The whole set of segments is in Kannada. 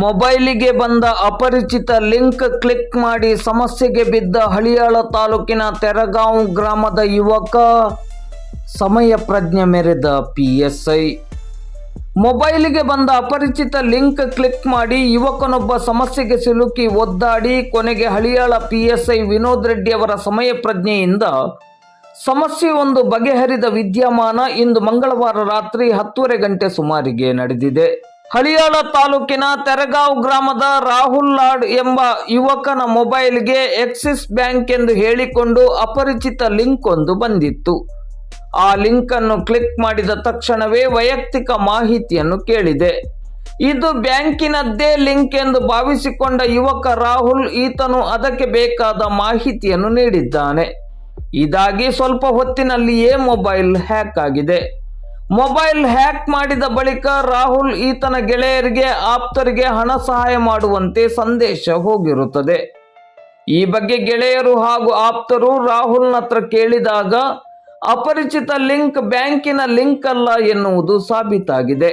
ಮೊಬೈಲಿಗೆ ಬಂದ ಅಪರಿಚಿತ ಲಿಂಕ್ ಕ್ಲಿಕ್ ಮಾಡಿ ಸಮಸ್ಯೆಗೆ ಬಿದ್ದ ಹಳಿಯಾಳ ತಾಲೂಕಿನ ತೆರಗಾಂವ್ ಗ್ರಾಮದ ಯುವಕ ಸಮಯ ಪ್ರಜ್ಞೆ ಮೆರೆದ ಪಿಎಸ್ಐ ಮೊಬೈಲಿಗೆ ಬಂದ ಅಪರಿಚಿತ ಲಿಂಕ್ ಕ್ಲಿಕ್ ಮಾಡಿ ಯುವಕನೊಬ್ಬ ಸಮಸ್ಯೆಗೆ ಸಿಲುಕಿ ಒದ್ದಾಡಿ ಕೊನೆಗೆ ಹಳಿಯಾಳ ಪಿಎಸ್ಐ ವಿನೋದ್ ರೆಡ್ಡಿ ಅವರ ಸಮಯ ಪ್ರಜ್ಞೆಯಿಂದ ಸಮಸ್ಯೆ ಒಂದು ಬಗೆಹರಿದ ವಿದ್ಯಮಾನ ಇಂದು ಮಂಗಳವಾರ ರಾತ್ರಿ ಹತ್ತೂವರೆ ಗಂಟೆ ಸುಮಾರಿಗೆ ನಡೆದಿದೆ. ಹಳಿಯಾಳ ತಾಲೂಕಿನ ತೆರಗಾವ್ ಗ್ರಾಮದ ರಾಹುಲ್ ಲಾಡ್ ಎಂಬ ಯುವಕನ ಮೊಬೈಲ್ಗೆ ಎಕ್ಸಿಸ್ ಬ್ಯಾಂಕ್ ಎಂದು ಹೇಳಿಕೊಂಡು ಅಪರಿಚಿತ ಲಿಂಕ್ ಒಂದು ಬಂದಿತ್ತು. ಆ ಲಿಂಕ್ ಅನ್ನು ಕ್ಲಿಕ್ ಮಾಡಿದ ತಕ್ಷಣವೇ ವೈಯಕ್ತಿಕ ಮಾಹಿತಿಯನ್ನು ಕೇಳಿದೆ. ಇದು ಬ್ಯಾಂಕಿನದ್ದೇ ಲಿಂಕ್ ಎಂದು ಭಾವಿಸಿಕೊಂಡ ಯುವಕ ರಾಹುಲ್ ಈತನು ಅದಕ್ಕೆ ಬೇಕಾದ ಮಾಹಿತಿಯನ್ನು ನೀಡಿದ್ದಾನೆ. ಇದಾಗಿ ಸ್ವಲ್ಪ ಹೊತ್ತಿನಲ್ಲಿಯೇ ಮೊಬೈಲ್ ಹ್ಯಾಕ್ ಆಗಿದೆ. ಮೊಬೈಲ್ ಹ್ಯಾಕ್ ಮಾಡಿದ ಬಳಿಕ ರಾಹುಲ್ ಈತನ ಗೆಳೆಯರಿಗೆ, ಆಪ್ತರಿಗೆ ಹಣ ಸಹಾಯ ಮಾಡುವಂತೆ ಸಂದೇಶ ಹೋಗಿರುತ್ತದೆ. ಈ ಬಗ್ಗೆ ಗೆಳೆಯರು ಹಾಗೂ ಆಪ್ತರು ರಾಹುಲ್ನ ಹತ್ರ ಕೇಳಿದಾಗ, ಅಪರಿಚಿತ ಲಿಂಕ್ ಬ್ಯಾಂಕಿನ ಲಿಂಕ್ ಅಲ್ಲ ಎನ್ನುವುದು ಸಾಬೀತಾಗಿದೆ.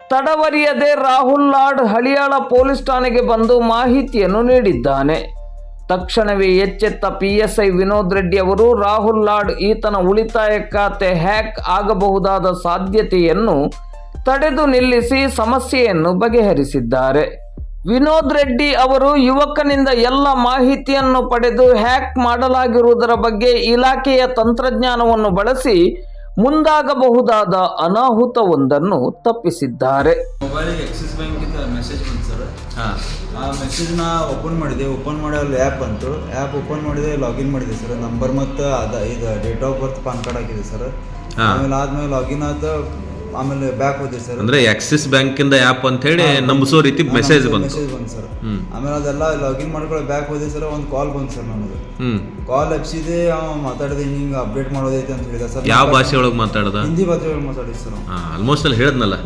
ತಡವರಿಯದೆ ರಾಹುಲ್ ಲಾಡ್ ಹಳಿಯಾಳ ಪೊಲೀಸ್ ಠಾಣೆಗೆ ಬಂದು ಮಾಹಿತಿಯನ್ನು ನೀಡಿದ್ದಾನೆ. ತಕ್ಷಣವೇ ಎಚ್ಚೆತ್ತ ಪಿಎಸ್ಐ ವಿನೋದ್ ರೆಡ್ಡಿ ಅವರು, ರಾಹುಲ್ ಲಾಡ್ ಈತನ ಉಳಿತಾಯ ಖಾತೆ ಹ್ಯಾಕ್ ಆಗಬಹುದಾದ ಸಾಧ್ಯತೆಯನ್ನು ತಡೆದು ನಿಲ್ಲಿಸಿ ಸಮಸ್ಯೆಯನ್ನು ಬಗೆಹರಿಸಿದ್ದಾರೆ. ವಿನೋದ್ ರೆಡ್ಡಿ ಅವರು, ಯುವಕನಿಂದ ಎಲ್ಲ ಮಾಹಿತಿಯನ್ನು ಪಡೆದು ಹ್ಯಾಕ್ ಮಾಡಲಾಗಿರುವುದರ ಬಗ್ಗೆ ಇಲಾಖೆಯ ತಂತ್ರಜ್ಞಾನವನ್ನು ಬಳಸಿ ಮುಂದಾಗಬಹುದಾದ ಅನಾಹುತವೊಂದನ್ನು ತಪ್ಪಿಸಿದ್ದಾರೆ. ಮೊಬೈಲಿಗೆ ಆಕ್ಸಿಸ್ ಬ್ಯಾಂಕಿಂದ ಮೆಸೇಜ್ ಬಂತು ಸರ್. ಆ ಮೆಸೇಜ್ನ ಓಪನ್ ಮಾಡಿದೆ. ಓಪನ್ ಮಾಡಿ ಅಲ್ಲಿ ಆ್ಯಪ್ ಅಂತು ಆ್ಯಪ್ ಓಪನ್ ಮಾಡಿದೆ ಲಾಗಿನ್ ಮಾಡಿದೆ ಸರ್. ನಂಬರ್ ಮತ್ತು ಅದ ಇದು date of birth PAN card ಹಾಕಿದೆ ಸರ್. ಆಮೇಲೆ ಆದಮೇಲೆ ಲಾಗಿನ್ ಆದ ಆಮೇಲೆ ಬ್ಯಾಕ್ ಹೋದ್ರಿ ಸರ್ ಅಂದ್ರೆ ಆಕ್ಸಿಸ್ ಬ್ಯಾಂಕಿಂದ ಆ್ಯಪ್ ಅಂತ ಹೇಳಿ ನಂಬಿಸೋ ರೀತಿ ಮೆಸೇಜ್ ಬಂತು. ಮೆಸೇಜ್ ಬಂತು ಸರ್. ಆಮೇಲೆ ಅದೆಲ್ಲ ಲಾಗಿನ್ ಮಾಡ್ಕೊಳ್ಳೋ ಬ್ಯಾಕ್ ಹೋದೆ ಸರ್ ಒಂದು ಕಾಲ್ ಬಂತು ಸರ್ ನನಗೆ ಕಾಲ್ ಹಚ್ಚಿದೆ ಅವ ಮಾತಾಡಿದೆ ಹಿಂಗೆ ಅಪ್ಡೇಟ್ ಮಾಡೋದೈತೆ ಅಂತ ಹೇಳಿದ ಸರ್ ಯಾವ ಭಾಷೆ ಒಳಗೆ ಮಾತಾಡ್ದ? ಹಿಂದಿ ಭಾಷೆ ಒಳಗೆ ಮಾತಾಡಿದ ಸರ್. ಆಲ್ಮೋಸ್ಟ್ ಅಲ್ಲಿ ಹೇಳಿದ್ನಲ್ಲ.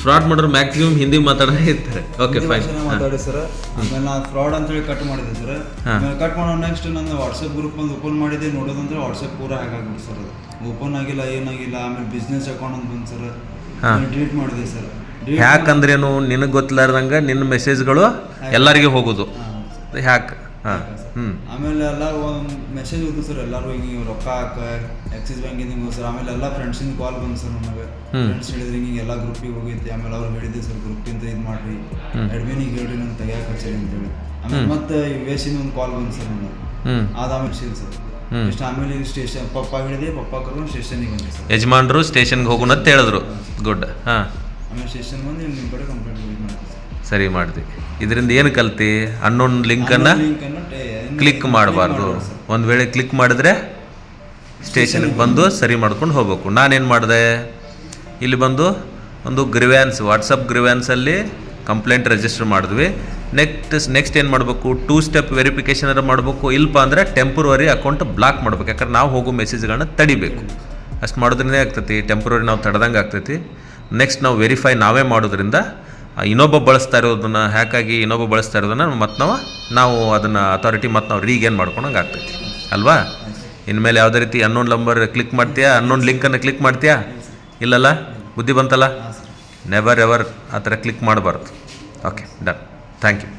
ಫ್ರಾಡ್ ಮಾಡೋರು ಮ್ಯಾಕ್ಸಿಮಮ್ ಹಿಂದಿ ಮಾತಾಡೋ ಇರ್ತಾರೆ. ಓಕೆ ಫೈನ್ ಮಾತಾಡಿ ಸರ್. ಆಮೇಲೆ ನಾ ಫ್ರಾಡ್ ಅಂತ ಹೇಳಿ ಕಟ್ ಮಾಡಿದೆ ಸರ್. ಆಮೇಲೆ ಕಟ್ ಮಾಡೋ ನೆಕ್ಸ್ಟ್ ನನ್ನ ವಾಟ್ಸಪ್ ಗ್ರೂಪ್ ಒಂದು ಓಪನ್ ಮಾಡಿದೆ. ನೋಡೋದಂದ್ರೆ ವಾಟ್ಸಪ್ ಪೂರ ಹ್ಯಾಕ್ ಆಗ್ಬಿಟ್ಟು ಸರ್ ಓಪನ್ ಆಗಿಲ್ಲ ಏನಾಗಿಲ್ಲ ಆಮೇಲೆ ಬಿಸ್ನೆಸ್ ಅಕೌಂಟ್ ಅಂತ ಬಂತು ಸರ್. ಡಿಲೀಟ್ ಮಾಡಿದೆ ಸರ್. ಹ್ಯಾಕ್ ಅಂದ್ರೇನು ನಿನಗೆ ಗೊತ್ತಿಲ್ಲಾರ್ದಂಗೆ ನಿನ್ನ ಮೆಸೇಜ್ಗಳು ಎಲ್ಲರಿಗೆ ಹೋಗೋದು. ಹ್ಯಾಕ್ ಆಮೇಲೆ ಎಲ್ಲ ಒಂದು ಮೆಸೇಜ್ ಹೋಯ್ತು ಸರ್ ಎಲ್ಲರೂ ಹಿಂಗೆ ರೊಕ್ಕ ಹಾಕ ಆಕ್ಸಿಸ್ ಬ್ಯಾಂಕಿಂದ ಹಿಂಗೆ ಸರ್ ಆಮೇಲೆ ಎಲ್ಲ ಫ್ರೆಂಡ್ಸಿಂದ ಕಾಲ್ ಬಂದು ಸರ್ ನನಗೆ ಹ್ಮ್. ಫ್ರೆಂಡ್ಸ್ ಹೇಳಿದ್ರೆ ಹಿಂಗೆ ಎಲ್ಲ ಗ್ರೂಪಿಗೆ ಹೋಗೈತಿ. ಆಮೇಲೆ ಅವ್ರು ಹೇಳಿದ್ದೆ ಸರ್ ಗ್ರೂಪಿಂದ ಇದು ಮಾಡ್ರಿ. ಅಡ್ಮಿನಿಗೆ ಹೇಳ್ರಿ ನಾನು ತೆಗಿಯಕ್ಕೆ ಹಚ್ಚರಿ ಅಂತೇಳಿ. ಆಮೇಲೆ ಮತ್ತೆ ಯು ಎಸ್ ಒಂದು ಕಾಲ್ ಬಂದು ಸರ್ ನನಗೆ ಹ್ಞೂ ಅದಾದ್ಮೇಲೆ ಸರ್. ಇಷ್ಟು ಆಮೇಲೆ ಸ್ಟೇಷನ್ ಪಪ್ಪ ಹೇಳಿದೆ ಪಪ್ಪ ಕರ್ಕೊಂಡು ಸ್ಟೇಷನಿಗೆ ಬಂದೆ ಸರ್ ಯಜಮಾನರು ಸ್ಟೇಷನ್ಗೆ ಹೋಗೋಣ ಅಂತ ಹೇಳಿದ್ರು. ಗುಡ್ ಹಾಂ. ಆಮೇಲೆ ಸ್ಟೇಷನ್ ಬಂದು ನಿಮ್ಮ ಕಡೆ ಕಂಪ್ಲೇಂಟ್ ಇದು ಮಾಡ್ತೀವಿ ಸರ್ ಸರಿ ಮಾಡಿದ್ವಿ. ಇದರಿಂದ ಏನು ಕಲ್ತಿ? ಅನ್ನೋನ್ ಲಿಂಕನ್ನು ಕ್ಲಿಕ್ ಮಾಡಬಾರ್ದು. ಒಂದು ವೇಳೆ ಕ್ಲಿಕ್ ಮಾಡಿದ್ರೆ ಸ್ಟೇಷನ್ಗೆ ಬಂದು ಸರಿ ಮಾಡ್ಕೊಂಡು ಹೋಗ್ಬೇಕು. ನಾನೇನು ಮಾಡಿದೆ? ಇಲ್ಲಿ ಬಂದು ಒಂದು ಗ್ರಿವ್ಯಾನ್ಸ್ ವಾಟ್ಸಪ್ ಗ್ರಿವ್ಯಾನ್ಸಲ್ಲಿ ಕಂಪ್ಲೇಂಟ್ ರಿಜಿಸ್ಟರ್ ಮಾಡಿದ್ವಿ. ನೆಕ್ಸ್ಟ್ ನೆಕ್ಸ್ಟ್ ಏನು ಮಾಡಬೇಕು? ಟೂ ಸ್ಟೆಪ್ ವೆರಿಫಿಕೇಷನ್ ಮಾಡಬೇಕು? ಇಲ್ಲಪ್ಪ ಅಂದರೆ ಟೆಂಪ್ರವರಿ ಅಕೌಂಟ್ ಬ್ಲಾಕ್ ಮಾಡ್ಬೇಕು. ಯಾಕಂದ್ರೆ ನಾವು ಹೋಗೋ ಮೆಸೇಜ್ಗಳನ್ನ ತಡಿಬೇಕು. ಅಷ್ಟು ಮಾಡೋದ್ರಿಂದ ಆಗ್ತೈತಿ. ಟೆಂಪ್ರವರಿ ನಾವು ತಡೆದಂಗೆ ಆಗ್ತೈತಿ. ನೆಕ್ಸ್ಟ್ ನಾವು ವೆರಿಫೈ ನಾವೇ ಮಾಡೋದ್ರಿಂದ ಇನ್ನೊಬ್ಬ ಬಳಸ್ತಾ ಇರೋದನ್ನು, ಹ್ಯಾಕಾಗಿ ಇನ್ನೊಬ್ಬ ಬಳಸ್ತಾ ಇರೋದನ್ನು ಮತ್ತೆ ನಾವು ನಾವು ಅದನ್ನು ಅಥಾರಿಟಿ ಮತ್ತು ನಾವು ರೀಗೇನ್ ಮಾಡ್ಕೊಳಂಗೆ ಆಗ್ತೈತಿ. ಅಲ್ವಾ? ಇನ್ಮೇಲೆ ಯಾವುದೇ ರೀತಿ ಅನ್ನೋನ್ ನಂಬರ್ ಕ್ಲಿಕ್ ಮಾಡ್ತೀಯಾ? ಅನ್ನೋನ್ ಲಿಂಕನ್ನು ಕ್ಲಿಕ್ ಮಾಡ್ತೀಯಾ? ಇಲ್ಲಲ್ಲ? ಬುದ್ಧಿ ಬಂತಲ್ಲ? ನೆವರ್ ಎವರ್ ಆ ಥರ ಕ್ಲಿಕ್ ಮಾಡಬಾರ್ದು. Okay done thank you